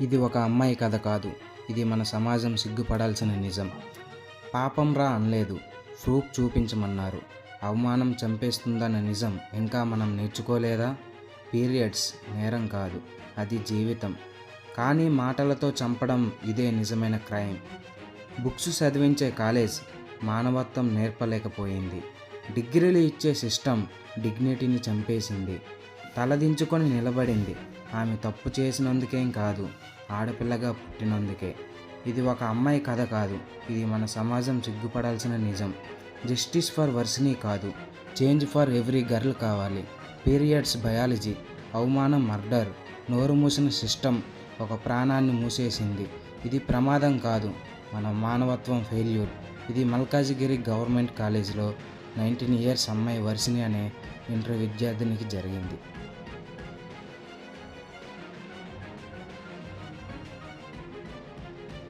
ఇది ఒక అమ్మాయి కథ కాదు. ఇది మన సమాజం సిగ్గుపడాల్సిన నిజం. పాపం రా అనలేదు. ప్రూఫ్ చూపించమన్నారు. అవమానం చంపేస్తుందన్న నిజం ఇంకా మనం నేర్చుకోలేదా? పీరియడ్స్ నేరం కాదు. అది జీవితం. కానీ మాటలతో చంపడం ఇదే నిజమైన క్రైమ్. బుక్స్ చదివించే కాలేజ్ మానవత్వం నేర్పలేకపోయింది. డిగ్రీలు ఇచ్చే సిస్టమ్ డిగ్నిటీని చంపేసింది. తలదించుకొని నిలబడింది. ఆమె తప్పు చేసినందుకేం కాదు. ఆడపిల్లగా పుట్టినందుకే. ఇది ఒక అమ్మాయి కథ కాదు. ఇది మన సమాజం సిగ్గుపడాల్సిన నిజం. జస్టిస్ ఫర్ వర్సినీ కాదు. చేంజ్ ఫర్ ఎవ్రీ గర్ల్ కావాలి. Periods biology. అవమానం మర్డర్. నోరు మూసిన సిస్టమ్ ఒక ప్రాణాన్ని మూసేసింది. ఇది ప్రమాదం కాదు. మన మానవత్వం ఫెయిల్యూర్. ఇది మల్కాజిగిరి గవర్నమెంట్ కాలేజీలో నైన్టీన్ ఇయర్స్ అమ్మాయి వర్షిని అనే ఇంటర్ విద్యార్థినికి జరిగింది.